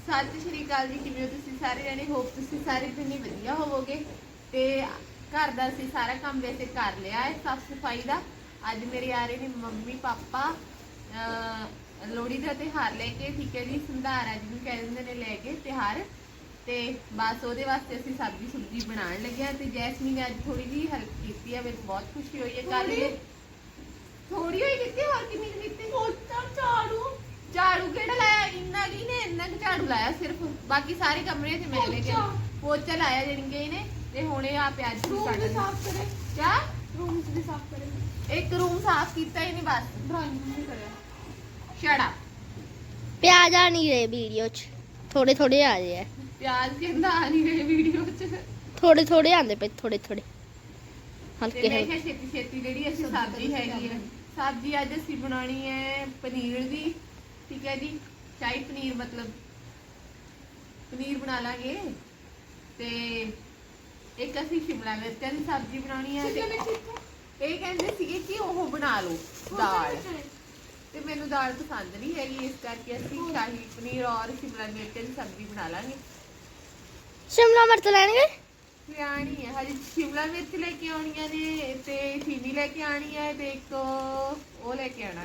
ਸਤਿ ਸ਼੍ਰੀ ਅਕਾਲ ਜੀ ਕਿਵੇਂ ਹੋ ਤੁਸੀਂ ਸਾਰੇ ਜਣੇ? ਹੋਪ ਤੁਸੀਂ ਸਾਰੇ ਜਣੇ ਵਧੀਆ ਹੋਵੋਗੇ। ਤੇ ਘਰ ਦਾ ਅਸੀਂ ਸਾਰਾ ਕੰਮ ਵੈਸੇ ਕਰ ਲਿਆ ਹੈ ਸਾਫ਼ ਸਫ਼ਾਈ ਦਾ। ਅੱਜ ਮੇਰੇ ਆ ਰਹੇ ਨੇ ਮੰਮੀ ਪਾਪਾ ਲੋਹੜੀ ਦਾ ਤਿਉਹਾਰ ਲੈ ਕੇ ਠੀਕ ਹੈ ਜੀ ਸੰਧਾਰਾ ਜਿਹਨੂੰ ਕਹਿ ਦਿੰਦੇ ਨੇ ਲੈ ਕੇ ਤਿਉਹਾਰ। ਤੇ ਬਸ ਉਹਦੇ ਵਾਸਤੇ ਅਸੀਂ ਸਬਜ਼ੀ ਸੁਬਜ਼ੀ ਬਣਾਉਣ ਲੱਗਿਆ ਤੇ ਜੈਸਮੀਨ ਨੇ ਅੱਜ ਥੋੜੀ ਜੀ ਹੈਲਪ ਕੀਤੀ ਹੈ ਮੈਨੂੰ ਬਹੁਤ ਖੁਸ਼ੀ ਹੋਈ ਹੈ ਕੱਲ ਥੋੜ੍ਹੀ? ਥੋੜੀ ਹੋਈ ਕੀਤੀ ਹੋਰ ਕਿੰਨੀ ਕੀਤੀ ਪੋਚਾ ਝਾੜੂ। ਝਾੜੂ ਕਿਹੜਾ ਲਾਇਆ? ਇੰਨਾ ਕੀ ਨੇ? ਇੰਨਾ ਕੁ ਝਾੜੂ ਲਾਇਆ ਸਿਰਫ। ਬਾਕੀ ਸਾਰੇ ਕਮਰੇ 'ਚ ਮੈਂ ਲੈ ਕੇ ਪੋਚਾ। ਪੋਚਾ ਲਾਇਆ ਕਿ ਇਹਨੇ। ਤੇ ਹੁਣ ਇਹ ਆ ਪਿਆਜ਼ ਵੀ ਰੂਮ ਵੀ। ਸਾਫ਼ ਕਰੇ। ਕਿਆ? ਰੂਮ ਵੀ ਸਾਫ਼ ਕਰੇ। ਇੱਕ ਰੂਮ ਸਾਫ਼ ਕੀਤਾ ਹੀ ਨਹੀਂ ਬਸ ਡਰਾਇੰਗ ਵੀ ਕਰਿਆ। ਛੜਾ ਪਿਆਜ਼ ਆ ਨਹੀਂ ਰਹੇ ਵੀਡੀਓ 'ਚ। ਥੋੜੇ ਥੋੜੇ ਆ ਰਹੇ ਆ। ਪਿਆਜ਼ ਕਹਿੰਦਾ ਆ ਨਹੀਂ ਰਹੇ ਵੀਡੀਓ 'ਚ। ਥੋੜੇ ਥੋੜੇ ਆਂਦੇ ਪਏ ਥੋੜੇ ਥੋੜੇ ਤੇ ਹਲਕੇ ਮੈਂ ਹਲਕੇ। ਕਿਹਾ ਛੇਤੀ ਛੇਤੀ ਜਿਹੜੀ ਅਸੀਂ ਸਬਜ਼ੀ ਹੈਗੀ ਹੈ ਸਬਜ਼ੀ ਅੱਜ ਅਸੀਂ ਬਣਾਉਣੀ ਹੈ ਪਨੀਰ ਦੀ। ਠੀਕ ਹੈ ਜੀ। ਸ਼ਾਹੀ ਪਨੀਰ ਮਤਲਬ ਪਨੀਰ ਬਣਾ ਲਾਂਗੇ ਤੇ ਇੱਕ ਅਸੀਂ ਸ਼ਿਮਲਾ ਮਿਰਚਾਂ ਦੀ ਸਬਜ਼ੀ ਬਣਾਉਣੀ ਹੈ ਤੇ ਇਹ ਕਹਿੰਦੇ ਸੀਗੇ ਕਿ ਉਹ ਬਣਾ ਲਓ ਦਾਲ। ਤੇ ਮੈਨੂੰ ਦਾਲ ਪਸੰਦ ਨਹੀਂ ਹੈਗੀ ਇਸ ਕਰਕੇ ਅਸੀਂ ਸ਼ਾਹੀ ਪਨੀਰ ਔਰ ਸ਼ਿਮਲਾ ਮਿਰਚ ਦੀ ਸਬਜ਼ੀ ਬਣਾ ਲਾਂਗੇ। ਸ਼ਿਮਲਾ ਮਿਰਚ ਲੈਣਗੇ? ਲਿਆਣੀ ਹੈ। ਹਜੇ ਸ਼ਿਮਲਾ ਮਿਰਚ ਲੈ ਕੇ ਆਉਣੀਆਂ ਨੇ ਤੇ ਚੀਨੀ ਲੈ ਕੇ ਆਣੀ ਹੈ ਤੇ ਇੱਕ ਉਹ ਲੈ ਕੇ ਆਣਾ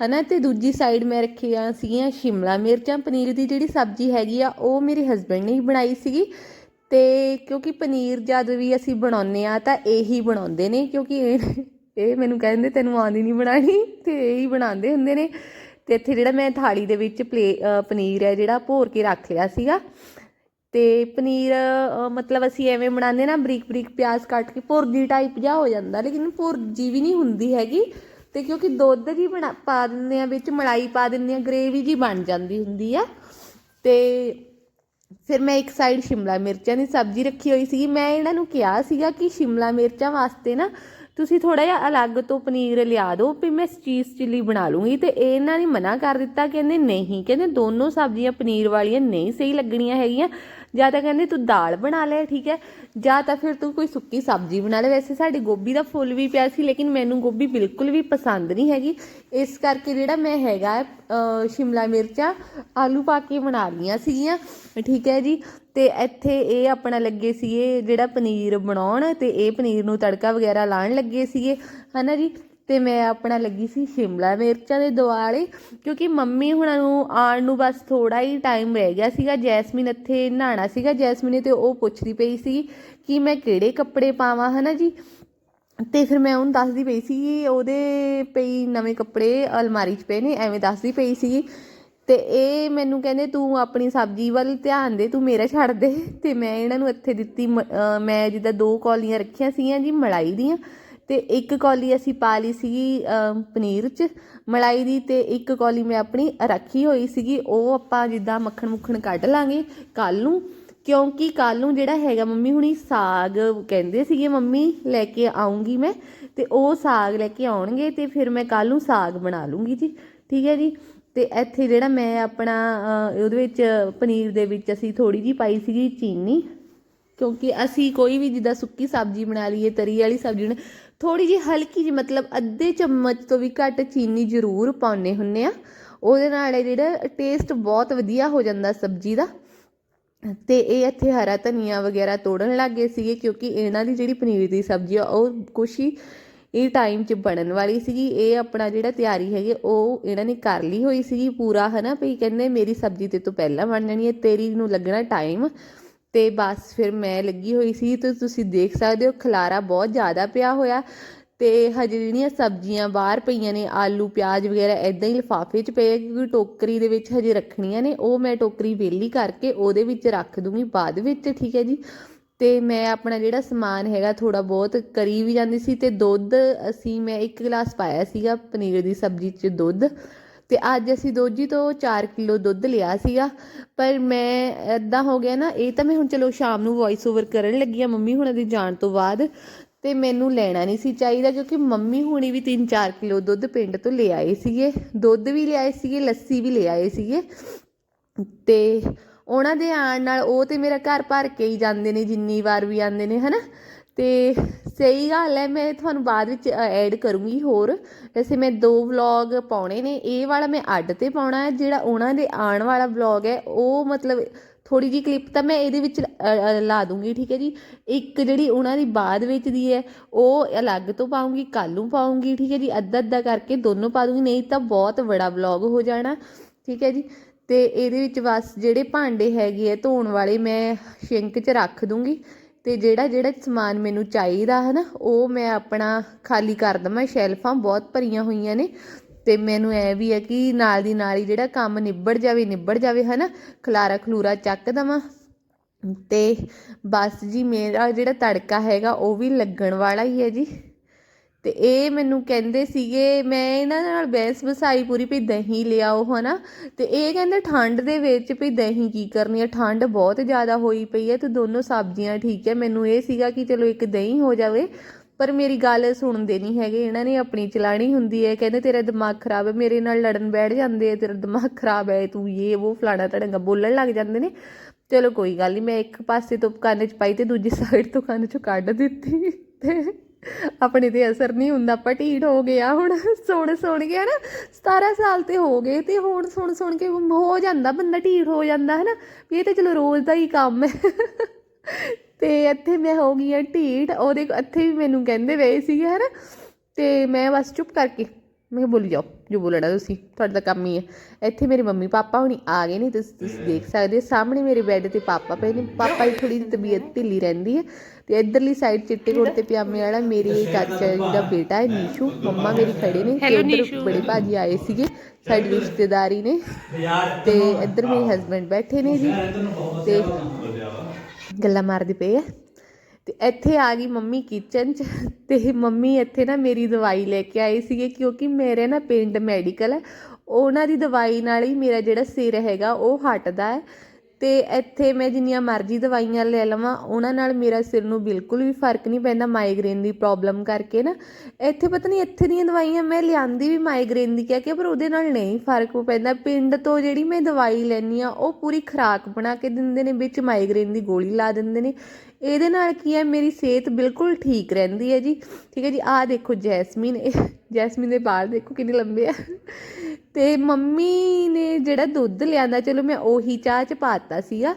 ਹਨਾ, ਤੇ ਦੂਜੀ ਸਾਈਡ ਮੈਂ ਰੱਖੀਆਂ ਸੀਗੀਆਂ ਸ਼ਿਮਲਾ ਮਿਰਚਾਂ, ਪਨੀਰ ਦੀ ਜਿਹੜੀ ਸਬਜ਼ੀ ਹੈਗੀ ਆ, ਉਹ ਮੇਰੇ ਹਸਬੰਡ ਨੇ ਹੀ ਬਣਾਈ ਸੀਗੀ। ਤੇ ਕਿਉਂਕਿ ਪਨੀਰ ਜਦ ਵੀ ਅਸੀਂ ਬਣਾਉਂਦੇ ਆ, ਤਾਂ ਇਹੀ ਬਣਾਉਂਦੇ ਨੇ, ਕਿਉਂਕਿ ਇਹ ਇਹ ਮੈਨੂੰ ਕਹਿੰਦੇ ਤੈਨੂੰ ਆਉਂਦੀ ਨਹੀਂ ਬਣਾਣੀ ਤੇ ਇਹੀ ਬਣਾਉਂਦੇ ਹੁੰਦੇ ਨੇ। ਤੇ ਇੱਥੇ ਜਿਹੜਾ ਮੈਂ ਥਾਲੀ ਦੇ ਵਿੱਚ ਪਲੇ ਪਨੀਰ ਹੈ ਜਿਹੜਾ, ਭੋਰ ਕੇ ਰੱਖ ਲਿਆ ਸੀਗਾ। ਤੇ ਪਨੀਰ ਮਤਲਬ ਅਸੀਂ ਐਵੇਂ ਬਣਾਉਂਦੇ ਨਾ ਬਰੀਕ ਬਰੀਕ ਪਿਆਜ਼ ਕੱਟ ਕੇ, ਭੁਰਜੀ ਟਾਈਪ ਜਿਹਾ ਹੋ ਜਾਂਦਾ, ਲੇਕਿਨ ਭੁਰਜੀ ਵੀ ਨਹੀਂ ਹੁੰਦੀ ਹੈਗੀ। ਤੇ ਕਿਉਂਕਿ ਦੁੱਧ ਜੀ ਬਣਾ ਪਾ ਦਿੰਦੇ ਆ, ਵਿੱਚ ਮਲਾਈ ਪਾ ਦਿੰਦੇ ਆ ਗ੍ਰੇਵੀ ਜੀ ਬਣ ਜਾਂਦੀ ਹੁੰਦੀ ਆ। ਤੇ ਫਿਰ ਮੈਂ ਇੱਕ ਸਾਈਡ ਸ਼ਿਮਲਾ ਮਿਰਚਾਂ ਦੀ ਸਬਜ਼ੀ ਰੱਖੀ ਹੋਈ ਸੀਗੀ। ਮੈਂ ਇਹਨਾਂ ਨੂੰ ਕਿਹਾ ਸੀਗਾ ਕਿ ਸ਼ਿਮਲਾ ਮਿਰਚਾਂ ਵਾਸਤੇ ਨਾ ਤੁਸੀਂ ਥੋੜਾ ਜਿਹਾ ਅਲੱਗ ਤੋਂ ਪਨੀਰ ਲਿਆ ਦਿਓ ਵੀ ਮੈਂ ਚੀਜ਼ ਚਿੱਲੀ ਬਣਾ ਲੂੰਗੀ। ਤੇ ਇਹਨਾਂ ਨੇ ਮਨਾ ਕਰ ਦਿੱਤਾ, ਕਹਿੰਦੇ ਨਹੀਂ, ਕਹਿੰਦੇ ਦੋਨੋਂ ਸਬਜ਼ੀਆਂ ਪਨੀਰ ਵਾਲੀਆਂ ਨਹੀਂ ਸਹੀ ਲੱਗਣੀਆਂ ਹੈਗੀਆਂ। ਜਾਂ ਤਾਂ ਕਹਿੰਦੇ ਤੂੰ ਦਾਲ ਬਣਾ ਲੈ, ਠੀਕ ਹੈ? ਜਾਂ ਤਾਂ ਫਿਰ ਤੂੰ ਕੋਈ ਸੁੱਕੀ ਸਬਜ਼ੀ ਬਣਾ ਲੈ। ਵੈਸੇ ਸਾਡੇ ਗੋਭੀ ਦਾ ਫੁੱਲ ਵੀ ਪਿਆ ਸੀ, ਲੇਕਿਨ ਮੈਨੂੰ ਗੋਭੀ ਬਿਲਕੁਲ ਵੀ ਪਸੰਦ ਨਹੀਂ ਹੈਗੀ। ਇਸ ਕਰਕੇ ਜਿਹੜਾ ਮੈਂ ਹੈਗਾ ਸ਼ਿਮਲਾ ਮਿਰਚਾਂ, ਆਲੂ ਪਾ ਕੇ ਬਣਾ ਲਈਆਂ ਸੀਗੀਆਂ, ਠੀਕ ਹੈ ਜੀ? ਤੇ ਇੱਥੇ ਇਹ ਆਪਣਾ ਲੱਗੇ ਸੀਗੇ ਜਿਹੜਾ ਪਨੀਰ ਬਣਾਉਣ, ਤੇ ਇਹ ਪਨੀਰ ਨੂੰ ਤੜਕਾ ਵਗੈਰਾ ਲਾਉਣ ਲੱਗੇ ਸੀਗੇ। ਹਨਾ ਜੀ? ਤੇ ਮੈਂ ਆਪਣਾ ਲੱਗੀ ਸੀ ਸ਼ਿਮਲਾ ਮਿਰਚਾਂ ਦੇ ਦੁਆਲੇ ਕਿਉਂਕਿ ਮੰਮੀ ਹੁਣਾਂ ਨੂੰ ਆਉਣ ਨੂੰ ਬਸ ਥੋੜਾ ਹੀ ਟਾਈਮ ਰਹਿ ਗਿਆ ਸੀਗਾ। ਜੈਸਮੀਨ ਇੱਥੇ ਨਹਾਣਾ ਸੀਗਾ। ਜੈਸਮੀਨ ਨੇ ਤੇ ਉਹ ਪੁੱਛਦੀ ਪਈ ਸੀ ਕਿ ਮੈਂ ਕਿਹੜੇ ਕੱਪੜੇ ਪਾਵਾਂ, ਹਨਾ ਜੀ? ਤੇ ਫਿਰ ਮੈਂ ਉਹਨੂੰ ਦੱਸਦੀ ਪਈ ਸੀ ਉਹਦੇ ਪਈ ਨਵੇਂ ਕੱਪੜੇ ਅਲਮਾਰੀ 'ਚ ਪਏ ਨੇ, ਐਵੇਂ ਦੱਸਦੀ ਪਈ ਸੀ। ਤੇ ਇਹ ਮੈਨੂੰ ਕਹਿੰਦੇ, ਤੂੰ ਆਪਣੀ ਸਬਜ਼ੀ ਵੱਲ ਧਿਆਨ ਦੇ, ਤੂੰ ਮੇਰਾ ਛੱਡ ਦੇ। ਤੇ ਮੈਂ ਇਹਨਾਂ ਨੂੰ ਇੱਥੇ ਦਿੱਤੀ ਮ- ਮੈਂ ਜਿੱਦਾਂ ਦੋ ਕੌਲੀਆਂ ਰੱਖੀਆਂ ਸੀਗੀਆਂ ਜੀ, ਮਲਾਈ ਦੀਆਂ। ਤੇ ਇੱਕ ਕੌਲੀ ਅਸੀਂ ਪਾ ਲਈ ਸੀਗੀ ਪਨੀਰ 'ਚ। ਮਲਾਈ ਦੀ ਤੇ ਇੱਕ ਕੌਲੀ ਮੈਂ ਆਪਣੀ ਰੱਖੀ ਹੋਈ ਸੀਗੀ। ਉਹ ਆਪਾਂ ਜਿੱਦਾਂ ਮੱਖਣ ਮੁੱਖਣ ਕੱਢ ਲਾਂਗੇ ਕੱਲ ਨੂੰ। ਕਿਉਂਕਿ ਕੱਲ ਨੂੰ ਜਿਹੜਾ ਹੈਗਾ ਮੰਮੀ ਹੁਣੀ ਸਾਗ ਕਹਿੰਦੇ ਸੀਗੇ, ਮੰਮੀ, ਲੈ ਕੇ ਆਉਂਗੀ ਮੈਂ। ਤੇ ਉਹ ਸਾਗ ਲੈ ਕੇ ਆਉਣਗੇ ਤੇ ਫਿਰ ਮੈਂ ਕੱਲ ਨੂੰ ਸਾਗ ਬਣਾ ਲੂੰਗੀ ਜੀ। ਠੀਕ ਹੈ ਜੀ? ਤੇ ਇੱਥੇ ਜਿਹੜਾ ਮੈਂ ਆਪਣਾ ਉਹਦੇ ਵਿੱਚ ਪਨੀਰ ਦੇ ਵਿੱਚ ਅਸੀਂ ਥੋੜੀ ਜੀ ਪਾਈ ਸੀਗੀ ਚੀਨੀ। ਕਿਉਂਕਿ ਅਸੀਂ ਕੋਈ ਵੀ ਜਿੱਦਾਂ ਸੁੱਕੀ ਸਬਜ਼ੀ ਬਣਾ ਲਈਏ, ਤਰੀ ਵਾਲੀ ਸਬਜ਼ੀ ਬਣਾ ਥੋੜੀ ਜਿਹੀ ਹਲਕੀ ਜਿਹੀ ਮਤਲਬ ਅੱਧੇ ਚਮਚ ਤੋਂ ਵੀ ਘੱਟ ਚੀਨੀ ਜ਼ਰੂਰ ਪਾਉਨੇ ਹੁੰਨੇ ਆ। ਉਹਦੇ ਨਾਲ ਜਿਹੜਾ ਟੇਸਟ ਬਹੁਤ ਵਧੀਆ ਹੋ ਜਾਂਦਾ ਸਬਜ਼ੀ ਦਾ। ਤੇ ਇਹ ਇੱਥੇ ਹਰਾ ਧਨੀਆ ਵਗੈਰਾ ਤੋੜਨ ਲੱਗੇ ਸੀਗੇ ਕਿਉਂਕਿ ਇਹਨਾਂ ਦੀ ਜਿਹੜੀ ਪਨੀਰ ਦੀ ਸਬਜ਼ੀ ਆ, ਉਹ ਕੁਛ ਹੀ ਇਹ ਟਾਈਮ 'ਚ ਬਣਨ ਵਾਲੀ ਸੀਗੀ। ਇਹ ਆਪਣਾ ਜਿਹੜਾ ਤਿਆਰੀ ਹੈਗੀ, ਉਹ ਇਹਨਾਂ ਨੇ ਕਰ ਲਈ ਹੋਈ ਸੀਗੀ ਪੂਰਾ, ਹਨਾ? ਵੀ ਕਹਿੰਦੇ ਮੇਰੀ ਸਬਜ਼ੀ ਤੇ ਤੋਂ ਪਹਿਲਾਂ ਬਣ ਜਾਣੀ ਹੈ, ਤੇਰੀ ਨੂੰ ਲੱਗਣਾ ਟਾਈਮ ਤੇ ਬਸ ਫਿਰ ਮੈਂ ਲੱਗੀ ਹੋਈ ਸੀ ਤੇ ਤੁਸੀਂ ਦੇਖ ਸਕਦੇ ਹੋ ਖਲਾਰਾ ਬਹੁਤ ਜ਼ਿਆਦਾ ਪਿਆ ਹੋਇਆ ਤੇ ਹਜੇ ਜਿਹੜੀਆਂ ਸਬਜ਼ੀਆਂ ਬਾਹਰ ਪਈਆਂ ਨੇ, ਆਲੂ, ਪਿਆਜ਼ ਵਗੈਰਾ ਐਦਾਂ ਹੀ ਲਿਫਾਫੇ 'ਚ ਪਏ ਕਿਉਂਕਿ ਟੋਕਰੀ ਦੇ ਵਿੱਚ ਹਜੇ ਰੱਖਣੀਆਂ ਨੇ, ਉਹ ਮੈਂ ਟੋਕਰੀ ਵਿਹਲੀ ਕਰਕੇ ਉਹਦੇ ਵਿੱਚ ਰੱਖ ਦੂੰਗੀ ਬਾਅਦ ਵਿੱਚ, ਠੀਕ ਹੈ ਜੀ। ਤੇ ਮੈਂ ਆਪਣਾ ਜਿਹੜਾ ਸਮਾਨ ਹੈਗਾ ਥੋੜਾ ਬਹੁਤ ਕਰੀ ਵੀ ਜਾਂਦੀ ਸੀ ਤੇ ਦੁੱਧ, ਅਸੀਂ ਮੈਂ ਇੱਕ ਗਲਾਸ ਪਾਇਆ ਸੀਗਾ ਪਨੀਰ ਦੀ ਸਬਜ਼ੀ 'ਚ ਦੁੱਧ। ਅਤੇ ਅੱਜ ਅਸੀਂ ਦੋਜੀ ਤੋਂ ਚਾਰ ਕਿਲੋ ਦੁੱਧ ਲਿਆ ਸੀਗਾ। ਪਰ ਮੈਂ ਇੱਦਾਂ ਹੋ ਗਿਆ ਨਾ, ਇਹ ਤਾਂ ਮੈਂ ਹੁਣ ਚਲੋ ਸ਼ਾਮ ਨੂੰ ਵੌਇਸ ਓਵਰ ਕਰਨ ਲੱਗੀ ਆ ਮੰਮੀ ਹੁਣਾਂ ਦੇ ਜਾਣ ਤੋਂ ਬਾਅਦ, ਤੇ ਮੈਨੂੰ ਲੈਣਾ ਨਹੀਂ ਸੀ ਚਾਹੀਦਾ ਕਿਉਂਕਿ ਮੰਮੀ ਹੁਣੀ ਵੀ 3-4 ਕਿਲੋ ਦੁੱਧ ਪਿੰਡ ਤੋਂ ਲੈ ਆਏ ਸੀਗੇ। ਦੁੱਧ ਵੀ ਲਿਆਏ ਸੀਗੇ, ਲੱਸੀ ਵੀ ਲੈ ਆਏ ਸੀਗੇ। ਤੇ ਉਹਨਾਂ ਦੇ ਆਉਣ ਨਾਲ ਉਹ ਤੇ ਮੇਰਾ ਘਰ ਭਰ ਕੇ ਹੀ ਜਾਂਦੇ ਨੇ, ਜਿੰਨੀ ਵਾਰ ਵੀ ਆਉਂਦੇ ਨੇ, ਹਨਾ? ਤੇ ਸਹੀ ਗੱਲ ਹੈ, ਮੈਂ ਤੁਹਾਨੂੰ ਬਾਅਦ ਵਿੱਚ ਐਡ ਕਰੂੰਗੀ ਹੋਰ। ਵੈਸੇ ਮੈਂ ਦੋ ਵਲੌਗ ਪਾਉਣੇ ਨੇ, ਇਹ ਵਾਲਾ ਮੈਂ ਅੱਡ ਤੇ ਪਾਉਣਾ ਹੈ, ਜਿਹੜਾ ਉਹਨਾਂ ਦੇ ਆਉਣ ਵਾਲਾ ਵਲੌਗ ਹੈ, ਉਹ ਮਤਲਬ ਥੋੜੀ ਜਿਹੀ ਕਲਿੱਪ ਤਾਂ ਮੈਂ ਇਹਦੇ ਵਿੱਚ ਲਾ ਦੂੰਗੀ, ਠੀਕ ਹੈ ਜੀ। ਇੱਕ ਜਿਹੜੀ ਉਹਨਾਂ ਦੀ ਬਾਅਦ ਵਿੱਚ ਦੀ ਹੈ, ਉਹ ਅਲੱਗ ਤੋਂ ਪਾਉਂਗੀ, ਕੱਲ੍ਹ ਨੂੰ ਪਾਉਂਗੀ, ਠੀਕ ਹੈ ਜੀ। ਅੱਧਾ ਅੱਧਾ ਕਰਕੇ ਦੋਨੋਂ ਪਾ ਦੂੰਗੀ, ਨਹੀਂ ਤਾਂ ਬਹੁਤ ਬੜਾ ਵਲੌਗ ਹੋ ਜਾਣਾ, ਠੀਕ ਹੈ ਜੀ। ਤੇ ਇਹਦੇ ਵਿੱਚ ਬਸ ਜਿਹੜੇ ਭਾਂਡੇ ਹੈਗੇ ਆ ਧੋਣ ਵਾਲੇ ਮੈਂ ਸ਼ਿੰਕ 'ਚ ਰੱਖ ਦੂੰਗੀ। ਅਤੇ ਜਿਹੜਾ ਜਿਹੜਾ ਸਮਾਨ ਮੈਨੂੰ ਚਾਹੀਦਾ ਹੈ ਨਾ ਉਹ ਮੈਂ ਆਪਣਾ ਖਾਲੀ ਕਰ ਦੇਵਾਂ। ਸ਼ੈਲਫਾਂ ਬਹੁਤ ਭਰੀਆਂ ਹੋਈਆਂ ਨੇ ਅਤੇ ਮੈਨੂੰ ਐ ਵੀ ਹੈ ਕਿ ਨਾਲ ਦੀ ਨਾਲ ਹੀ ਜਿਹੜਾ ਕੰਮ ਨਿਬੜ ਜਾਵੇ ਨਿਬੜ ਜਾਵੇ ਹੈ ਨਾ ਖਲਾਰਾ ਖਲੂਰਾ ਚੱਕ ਦੇਵਾਂ। ਅਤੇ ਬਸ ਜੀ, ਮੇਰਾ ਜਿਹੜਾ ਤੜਕਾ ਹੈਗਾ, ਉਹ ਵੀ ਲੱਗਣ ਵਾਲਾ ਹੀ ਹੈ ਜੀ। ਤੇ ਇਹ ਮੈਨੂੰ ਕਹਿੰਦੇ ਸੀਗੇ, ਮੈਂ ਇਹਨਾਂ ਨਾਲ ਬਹਿਸ ਵਸਾਈ ਪੂਰੀ ਵੀ ਦਹੀਂ ਲਿਆਓ, ਹਨਾ? ਤੇ ਇਹ ਕਹਿੰਦੇ ਠੰਡ ਦੇ ਵਿੱਚ ਵੀ ਦਹੀਂ ਕੀ ਕਰਨੀ ਹੈ ਠੰਡ ਬਹੁਤ ਜ਼ਿਆਦਾ ਹੋਈ ਪਈ ਹੈ ਤੇ ਦੋਨੋਂ ਸਬਜ਼ੀਆਂ ਠੀਕ ਹੈ ਮੈਨੂੰ ਇਹ ਸੀਗਾ ਕਿ ਚਲੋ ਇੱਕ ਦਹੀਂ ਹੋ ਜਾਵੇ, ਪਰ ਮੇਰੀ ਗੱਲ ਸੁਣਦੇ ਨਹੀਂ ਹੈਗੇ। ਇਹਨਾਂ ਨੇ ਆਪਣੀ ਚਲਾਣੀ ਹੁੰਦੀ ਹੈ, ਕਹਿੰਦੇ ਤੇਰਾ ਦਿਮਾਗ ਖਰਾਬ ਹੈ, ਮੇਰੇ ਨਾਲ ਲੜਨ ਬੈਠ ਜਾਂਦੇ ਆ, ਤੇਰਾ ਦਿਮਾਗ ਖਰਾਬ ਹੈ, ਤੂੰ ਇਹ ਉਹ ਫਲਾਣਾ ਧੜੰਗਾ ਬੋਲਣ ਲੱਗ ਜਾਂਦੇ ਨੇ। ਚਲੋ ਕੋਈ ਗੱਲ ਨਹੀਂ ਮੈਂ ਇੱਕ ਪਾਸੇ ਤੋਂ ਕੰਨ 'ਚ ਪਾਈ ਤੇ ਦੂਜੀ ਸਾਈਡ ਤੋਂ ਕੰਨ 'ਚੋਂ ਕੱਢ ਦਿੱਤੀ ਤੇ ਆਪਣੇ ਤੇ ਅਸਰ ਨਹੀਂ ਹੁੰਦਾ, ਆਪਾਂ ਢੀਠ ਹੋ ਗਏ ਗਿਆ ਹੁਣ, ਸੁਣ ਸੁਣ ਕੇ ਨਾ 17 ਸਾਲ ਤੇ ਹੋ ਗਏ ਤੇ ਹੁਣ ਸੁਣ ਸੁਣ ਕੇ ਹੋ ਜਾਂਦਾ, ਬੰਦਾ ਢੀਠ ਹੋ ਜਾਂਦਾ ਹੈ ਨਾ ਵੀ ਇਹ ਤਾਂ ਚਲੋ ਰੋਜ਼ ਦਾ ਹੀ ਕੰਮ ਹੈ। ਤੇ ਇੱਥੇ ਮੈਂ ਹੋ ਗਈ ਆ ਢੀਠ, ਉਹਦੇ, ਇੱਥੇ ਵੀ ਮੈਨੂੰ ਕਹਿੰਦੇ ਵੇ ਸੀਗੇ ਹੈ ਨਾ ਤੇ ਮੈਂ ਬਸ ਚੁੱਪ ਕਰਕੇ ਮੈਂ ਕਿਹਾ ਬੋਲੀ ਜਾਓ ਜੋ ਬੋਲਣਾ ਤੁਸੀਂ ਤੁਹਾਡਾ ਤਾਂ ਕੰਮ ਹੀ ਹੈ। ਇੱਥੇ ਮੇਰੇ ਮੰਮੀ ਪਾਪਾ ਹੁਣੀ ਆ ਗਏ ਨੇ ਤੁਸੀਂ ਤੁਸੀਂ ਦੇਖ ਸਕਦੇ ਹੋ ਸਾਹਮਣੇ ਮੇਰੇ ਬੈੱਡ ਤੇ ਪਾਪਾ ਪਏ ਨੇ। ਪਾਪਾ ਦੀ ਥੋੜੀ ਜਿਹੀ ਤਬੀਅਤ ਢਿੱਲੀ ਰਹਿੰਦੀ ਹੈ ਤੇ ਇਧਰਲੀ ਸਾਈਡ ਚਿੱਟੇ ਕੁੜਤੇ ਪਜਾਮੇ ਵਾਲਾ ਮੇਰੇ ਚਾਚਾ ਜੀ ਦਾ ਬੇਟਾ ਹੈ ਨੀਸ਼ੂ। ਮੰਮਾ ਮੇਰੀ ਖੜੇ ਨੇ ਤੇ ਉਧਰ ਬੜੇ ਭਾਜੀ ਆਏ ਸੀਗੇ ਸਾਡੀ ਰਿਸ਼ਤੇਦਾਰੀ ਨੇ। ਤੇ ਇੱਧਰ ਮੇਰੇ ਹਸਬੰਡ ਬੈਠੇ ਨੇ ਜੀ। ਤੇ ਗੱਲਾਂ ਮਾਰਦੇ ਪਏ ਆ। ਤੇ ਇੱਥੇ ਆ ਗਈ ਮੰਮੀ ਕਿਚਨ 'ਚ ਤੇ ਮੰਮੀ ਇੱਥੇ ਨਾ ਮੇਰੀ ਦਵਾਈ ਲੈ ਕੇ ਆਏ ਸੀਗੇ ਕਿਉਂਕਿ ਮੇਰੇ ਨਾ ਪਿੰਡ ਮੈਡੀਕਲ ਹੈ ਉਹਨਾਂ ਦੀ ਦਵਾਈ ਨਾਲ ਹੀ ਮੇਰਾ ਜਿਹੜਾ ਸਿਰ ਹੈਗਾ ਉਹ ਹਟਦਾ ਹੈ। ਤੇ ਇੱਥੇ ਮੈਂ ਜਿੰਨੀਆਂ ਮਰਜ਼ੀ ਦਵਾਈਆਂ ਲੈ ਲਵਾਂ, ਉਹਨਾਂ ਨਾਲ ਮੇਰਾ ਸਿਰ ਨੂੰ ਬਿਲਕੁਲ ਵੀ ਫ਼ਰਕ ਨਹੀਂ ਪੈਂਦਾ ਮਾਈਗ੍ਰੇਨ ਦੀ ਪ੍ਰੋਬਲਮ ਕਰਕੇ ਨਾ। ਇੱਥੇ ਪਤਾ ਨਹੀਂ ਇੱਥੇ ਦੀਆਂ ਦਵਾਈਆਂ ਮੈਂ ਲਿਆਂਦੀ ਵੀ ਮਾਈਗ੍ਰੇਨ ਦੀ ਕਹਿ ਕੇ ਪਰ ਉਹਦੇ ਨਾਲ ਨਹੀਂ ਫ਼ਰਕ ਪੈਂਦਾ। ਪਿੰਡ ਤੋਂ ਜਿਹੜੀ ਮੈਂ ਦਵਾਈ ਲੈਣੀ ਆ ਉਹ ਪੂਰੀ ਖੁਰਾਕ ਬਣਾ ਕੇ ਦਿੰਦੇ ਨੇ, ਵਿੱਚ ਮਾਈਗ੍ਰੇਨ ਦੀ ਗੋਲੀ ਲਾ ਦਿੰਦੇ ਨੇ। ਇਹਦੇ ਨਾਲ ਕੀ ਹੈ ਮੇਰੀ ਸਿਹਤ ਬਿਲਕੁਲ ਠੀਕ ਰਹਿੰਦੀ ਹੈ ਜੀ। ਠੀਕ ਹੈ ਜੀ ਆਹ ਦੇਖੋ ਜੈਸਮੀਨ ਇਹ ਜੈਸਮੀਨ ਦੇ ਵਾਲ ਦੇਖੋ ਕਿੰਨੇ ਲੰਬੇ ਆ। ਤੇ ਮੰਮੀ ਨੇ ਜਿਹੜਾ ਦੁੱਧ ਲਿਆਂਦਾ ਚਲੋ ਮੈਂ ਉਹੀ ਚਾਹ ਚ ਪਾਤਾ ਸੀਗਾ।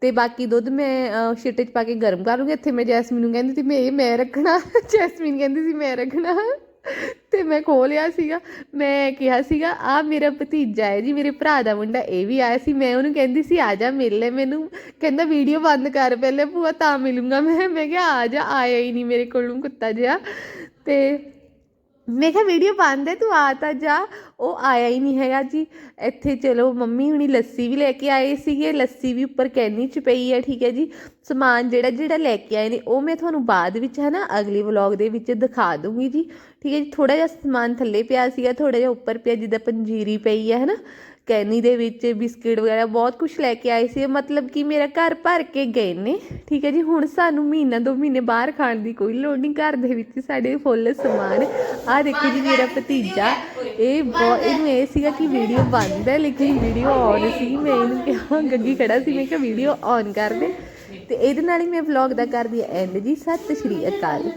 ਤੇ ਬਾਕੀ ਦੁੱਧ ਮੈਂ ਅਹ, ਚ ਪਾ ਕੇ ਗਰਮ ਕਰ ਲੂੰਗੀ। ਇੱਥੇ ਮੈਂ ਜੈਸਮੀਨ ਨੂੰ ਕਹਿੰਦੀ ਸੀ ਮੈਂ ਇਹ ਮੈਂ ਰੱਖਣਾ। ਜੈਸਮੀਨ ਕਹਿੰਦੀ ਸੀ ਮੈਂ ਰੱਖਣਾ। ਤੇ ਮੈਂ ਖੋਲਿਆ ਸੀਗਾ। ਮੈਂ ਕਿਹਾ ਸੀਗਾ ਆ ਮੇਰਾ ਭਤੀਜਾ ਹੈ ਜੀ, ਮੇਰੇ ਭਰਾ ਦਾ ਮੁੰਡਾ, ਇਹ ਵੀ ਆਇਆ ਸੀ। ਮੈਂ ਉਹਨੂੰ ਕਹਿੰਦੀ ਸੀ, ਆ ਜਾ ਮਿਲ ਲੈ ਮੈਨੂੰ। ਕਹਿੰਦਾ, ਵੀਡੀਓ ਬੰਦ ਕਰ ਪਹਿਲੇ ਭੂਆ, ਤਾਂ ਮਿਲੂੰਗਾ ਮੈਂ। ਮੈਂ ਕਿਹਾ, ਆ ਜਾ, ਆਇਆ ਹੀ ਨਹੀਂ ਮੇਰੇ ਕੋਲੋਂ ਕੁੱਤਾ ਜਿਹਾ। ਤੇ ਮੈਂ ਕਿਹਾ, ਵੀਡੀਓ ਬੰਦ ਹੈ, ਤੂੰ ਆ ਤਾਂ ਜਾ। ਉਹ ਆਇਆ ਹੀ ਨਹੀਂ ਹੈਗਾ ਜੀ। ਇੱਥੇ ਚਲੋ, ਮੰਮੀ ਹੁਣੀ ਲੱਸੀ ਵੀ ਲੈ ਕੇ ਆਏ ਸੀਗੇ। ਲੱਸੀ ਵੀ ਉੱਪਰ ਕੈਨੀ ਚ ਪਈ ਹੈ, ਠੀਕ ਹੈ ਜੀ। ਸਮਾਨ ਜਿਹੜਾ ਜਿਹੜਾ ਲੈ ਕੇ ਆਏ ਨੇ, ਉਹ ਮੈਂ ਤੁਹਾਨੂੰ ਬਾਅਦ ਵਿੱਚ ਹੈ ਨਾ ਅਗਲੀ ਵਲੌਗ ਦੇ ਵਿੱਚ ਦਿਖਾ ਦੂੰਗੀ ਜੀ। ਠੀਕ ਹੈ ਜੀ ਥੋੜਾ ਜਿਹਾ ਸਮਾਨ ਥੱਲੇ ਪਿਆ ਸੀਗਾ ਥੋੜਾ ਜਿਹਾ ਉੱਪਰ ਪਿਆ, ਜਿੱਦਾਂ ਪੰਜੀਰੀ ਪਈ ਹੈ ਹੈ ਨਾ ਕੈਨੀ ਦੇ ਵਿੱਚ ਬਿਸਕਿਟ ਵਗੈਰਾ ਬਹੁਤ ਕੁਝ ਲੈ ਕੇ ਆਏ ਸੀ। ਮਤਲਬ ਕਿ ਮੇਰਾ ਘਰ ਭਰ ਕੇ ਗਏ ਨੇ। ਠੀਕ ਹੈ ਜੀ, ਹੁਣ ਸਾਨੂੰ ਮਹੀਨਾ ਦੋ ਮਹੀਨੇ ਬਾਹਰ ਖਾਣ ਦੀ ਕੋਈ ਲੋੜ ਨਹੀਂ। ਘਰ ਦੇ ਵਿੱਚ ਸਾਡੇ ਫੁੱਲ ਸਮਾਨ। ਆਹ ਦੇਖੋ ਜੀ ਮੇਰਾ ਭਤੀਜਾ। ਇਹ ਬਹੁਤ ਇਹਨੂੰ ਇਹ ਸੀਗਾ ਕਿ ਵੀਡੀਓ ਬੰਦ ਹੈ, ਲੇਕਿਨ ਵੀਡੀਓ ਔਨ ਸੀ। ਮੈਂ ਇਹਨੂੰ ਕਿਹਾ, ਗੱਗੀ ਖੜਾ ਸੀ। ਮੈਂ ਕਿਹਾ ਵੀਡੀਓ ਔਨ ਕਰ ਦੇ। ਤੇ ਇਹਦੇ ਨਾਲ ਹੀ ਮੈਂ ਵਲੌਗ ਦਾ ਕਰਦੀ ਐਂਡ ਜੀ, ਸਤਿ ਸ਼੍ਰੀ ਅਕਾਲ।